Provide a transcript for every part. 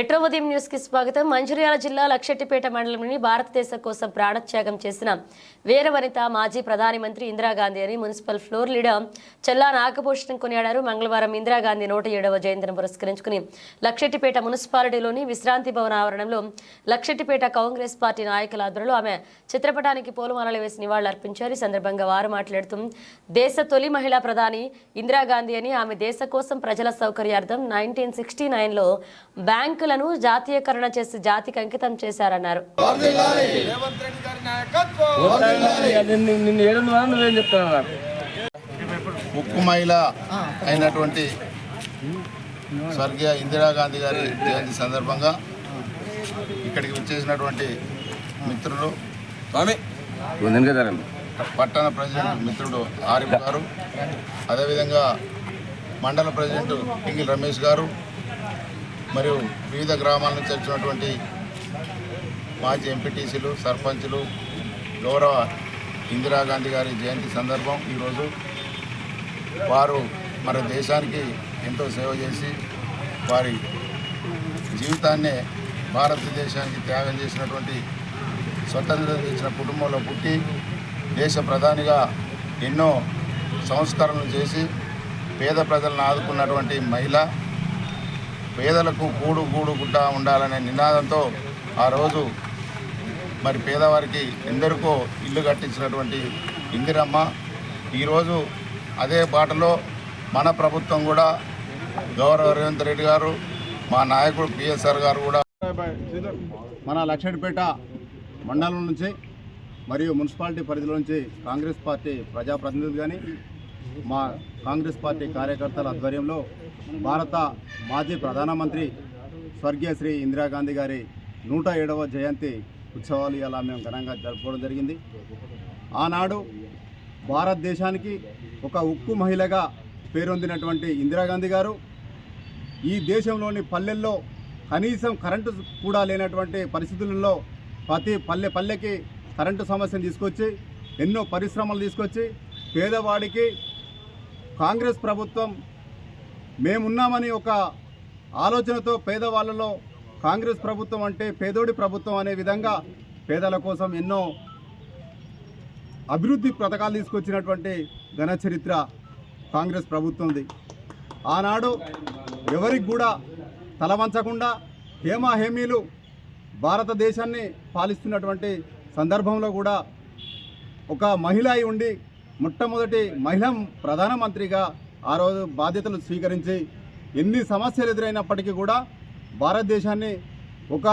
Metro ఉదయం న్యూస్కి స్వాగతం. మంచిర్యాల జిల్లా లక్షెట్టిపేట మండలంలోని భారతదేశం కోసం ప్రాణత్యాగం చేసిన వీర వనిత మాజీ ప్రధాని మంత్రి ఇందిరాగాంధీ అని municipal floor leader Chella Nagabhushanam కొనియాడారు. మంగళవారం ఇందిరాగాంధీ నూట ఏడవ జయంతిని పురస్కరించుకుని లక్షెట్టిపేట మున్సిపాలిటీలోని విశ్రాంతి భవన ఆవరణంలో లక్షెట్టిపేట కాంగ్రెస్ పార్టీ నాయకుల ఆధ్వర్యంలో ఆమె చిత్రపటానికి పూలమాలలు వేసి నివాళులర్పించారు. ఈ సందర్భంగా వారు మాట్లాడుతూ దేశ తొలి మహిళా ప్రధాని ఇందిరాగాంధీ అని ఆమె దేశ కోసం ప్రజల సౌకర్యార్థం నైన్టీన్ సిక్స్టీ నైన్లో బ్యాంకులను జాతీయకరణ చేసి జాతికి అంకితం చేశారన్నారు. ఉక్కు మహిళ అయినటువంటి స్వర్గీయ ఇందిరాగాంధీ గారి జయంతి సందర్భంగా ఇక్కడికి వచ్చేసినటువంటి మిత్రులు పట్టణ ప్రెసిడెంట్ మిత్రుడు ఆరిఫ్ గారు అదేవిధంగా మండల ప్రెసిడెంట్ పింగిల్ రమేష్ గారు మరియు వివిధ గ్రామాల నుంచి వచ్చినటువంటి మాజీ ఎంపీటీసీలు సర్పంచులు గౌరవ ఇందిరాగాంధీ గారి జయంతి సందర్భం ఈరోజు వారు మన దేశానికి ఎంతో సేవ చేసి వారి జీవితాన్నే భారతదేశానికి త్యాగం చేసినటువంటి స్వతంత్రం తెచ్చిన కుటుంబంలో పుట్టి దేశ ప్రధానిగా ఎన్నో సంస్కరణలు చేసి పేద ప్రజలను ఆదుకున్నటువంటి మహిళ పేదలకు కూడు కూడుకుంటా ఉండాలనే నినాదంతో ఆ రోజు మరి పేదవారికి ఎందరికో ఇల్లు కట్టించినటువంటి ఇందిరమ్మ ఈరోజు అదే బాటలో మన ప్రభుత్వం కూడా గౌరవ రేవంత్ రెడ్డి గారు మా నాయకుడు పిఎస్ఆర్ గారు కూడా మన లక్షడిపేట మండలం నుంచి మరియు మున్సిపాలిటీ పరిధిలో నుంచి కాంగ్రెస్ పార్టీ ప్రజాప్రతినిధులు కానీ మా కాంగ్రెస్ పార్టీ కార్యకర్తల ఆధ్వర్యంలో భారత మాజీ ప్రధానమంత్రి స్వర్గీయ శ్రీ ఇందిరాగాంధీ గారి నూట ఏడవ జయంతి ఉత్సవాలు ఇలా మేము ఘనంగా జరుపుకోవడం జరిగింది. ఆనాడు భారతదేశానికి ఒక ఉక్కు మహిళగా పేరొందినటువంటి ఇందిరాగాంధీ గారు ఈ దేశంలోని పల్లెల్లో కనీసం కరెంటు కూడా లేనటువంటి పరిస్థితులలో ప్రతి పల్లె పల్లెకి కరెంటు సమస్యను తీసుకొచ్చి ఎన్నో పరిశ్రమలు తీసుకొచ్చి పేదవాడికి కాంగ్రెస్ ప్రభుత్వం మేమున్నామని ఒక ఆలోచనతో పేదవాళ్ళలో కాంగ్రెస్ ప్రభుత్వం అంటే పేదోడి ప్రభుత్వం అనే విధంగా పేదల కోసం ఎన్నో అభివృద్ధి పథకాలు తీసుకొచ్చినటువంటి ఘన చరిత్ర కాంగ్రెస్ ప్రభుత్వంది. ఆనాడు ఎవరికి కూడా తలవంచకుండా హేమాహేమీలు భారతదేశాన్ని పాలిస్తున్నటువంటి సందర్భంలో కూడా ఒక మహిళ అయి ఉండి మొట్టమొదటి మహిళా ప్రధానమంత్రిగా ఆ రోజు బాధ్యతలు స్వీకరించి ఎన్ని సమస్యలు ఎదురైనప్పటికీ కూడా భారతదేశాన్ని ఒక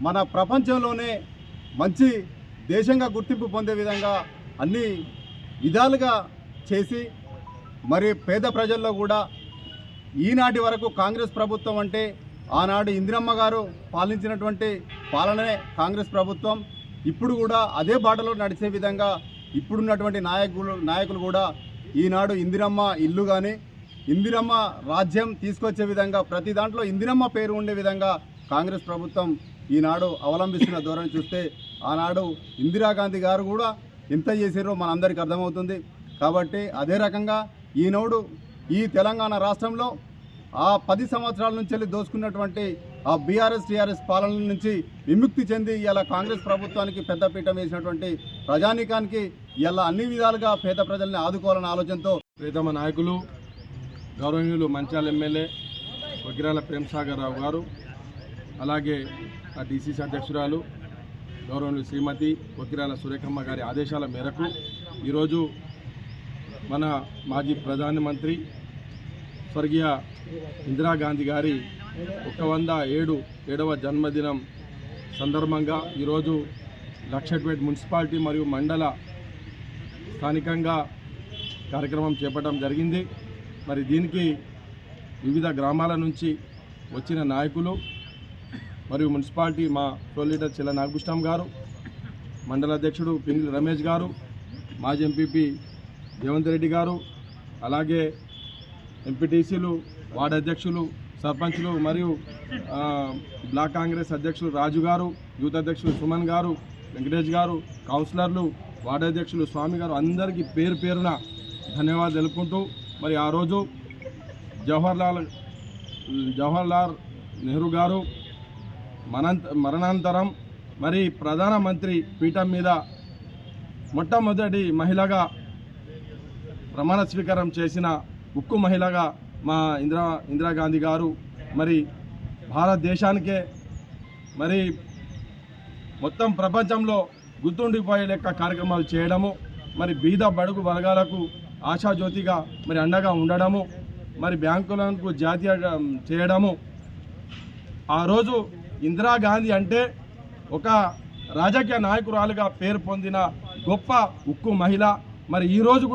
మన ప్రపంచంలోనే మంచి దేశంగా గుర్తింపు పొందే విధంగా అన్ని విధాలుగా చేసి మరి పేద ప్రజల్లో కూడా ఈనాటి వరకు కాంగ్రెస్ ప్రభుత్వం అంటే ఆనాడు ఇందిరమ్మ గారు పాలించినటువంటి పాలనే కాంగ్రెస్ ప్రభుత్వం. ఇప్పుడు కూడా అదే బాటలో నడిచే విధంగా ఇప్పుడున్నటువంటి నాయకులు నాయకులు కూడా ఈనాడు ఇందిరమ్మ ఇల్లు కానీ ఇందిరమ్మ రాజ్యం తీసుకొచ్చే విధంగా ప్రతి దాంట్లో ఇందిరమ్మ పేరు ఉండే విధంగా కాంగ్రెస్ ప్రభుత్వం ఈనాడు అవలంబిస్తున్న ధోరణి చూస్తే ఆనాడు ఇందిరాగాంధీ గారు కూడా ఎంత చేసారో మనందరికీ అర్థమవుతుంది. కాబట్టి అదే రకంగా ఈనాడు ఈ తెలంగాణ రాష్ట్రంలో ఆ పది సంవత్సరాల నుంచి వెళ్ళి దోసుకున్నటువంటి ఆ బీఆర్ఎస్ టీఆర్ఎస్ పాలన నుంచి విముక్తి చెంది ఇలా కాంగ్రెస్ ప్రభుత్వానికి పెద్దపీఠం వేసినటువంటి ప్రజానీకానికి ఇలా అన్ని విధాలుగా పేద ప్రజల్ని ఆదుకోవాలనే ఆలోచనతో ప్రీతమ నాయకులు గౌరవనీయులు మంచాల ఎమ్మెల్యే వకిరాల ప్రేమసాగర్ రావు గారు అలాగే ఆ డిసిసి అధ్యక్షురాలు గౌరవనీయులు శ్రీమతి వకిరాల సురేఖమ్మ గారి ఆదేశాల మేరకు ఈరోజు మన మాజీ ప్రధానమంత్రి స్వర్గీయ ఇందిరాగాంధీ గారి ఒక వంద ఏడు ఏడవ జన్మదినం సందర్భంగా ఈరోజు లక్షట్పేట్ మున్సిపాలిటీ మరియు మండల స్థానికంగా కార్యక్రమం చేపట్టడం జరిగింది. మరి దీనికి వివిధ గ్రామాల నుంచి వచ్చిన నాయకులు మరియు మున్సిపాలిటీ మా ఫ్లోర్ లీడర్ చిల్ల నాగభూషణం గారు మండల అధ్యక్షుడు పింగిలి రమేష్ గారు మాజీ ఎంపీపీ రేవంత్ రెడ్డి గారు అలాగే ఎంపీటీసీలు వార్డు అధ్యక్షులు సర్పంచ్లు మరియు బ్లాక్ కాంగ్రెస్ అధ్యక్షులు రాజు గారు యూత్ అధ్యక్షులు సుమన్ గారు వెంకటేష్ గారు కౌన్సిలర్లు వార్డు అధ్యక్షులు స్వామి గారు అందరికీ పేరు పేరున ధన్యవాదాలు తెలుపుకుంటూ మరి ఆ రోజు జవహర్లాల్ జవహర్లాల్ నెహ్రూ గారు మనంత మరణాంతరం మరి ప్రధానమంత్రి పీఠం మీద మొట్టమొదటి మహిళగా ప్రమాణ స్వీకారం చేసిన ఉక్కు మహిళగా మా ఇందిరా ఇందిరాగాంధీ గారు మరి భారతదేశానికే మరి మొత్తం ప్రపంచంలో గుర్తుండిపోయే లెక్క కార్యక్రమాలు చేయడము మరి బీద బడుగు వర్గాలకు ఆశాజ్యోతిగా మరి అండగా ఉండడము మరి బ్యాంకులకు జాతీయ చేయడము. ఆ రోజు ఇందిరాగాంధీ అంటే ఒక రాజకీయ నాయకురాలుగా పేరు పొందిన గొప్ప ఉక్కు మహిళ. మరి ఈరోజు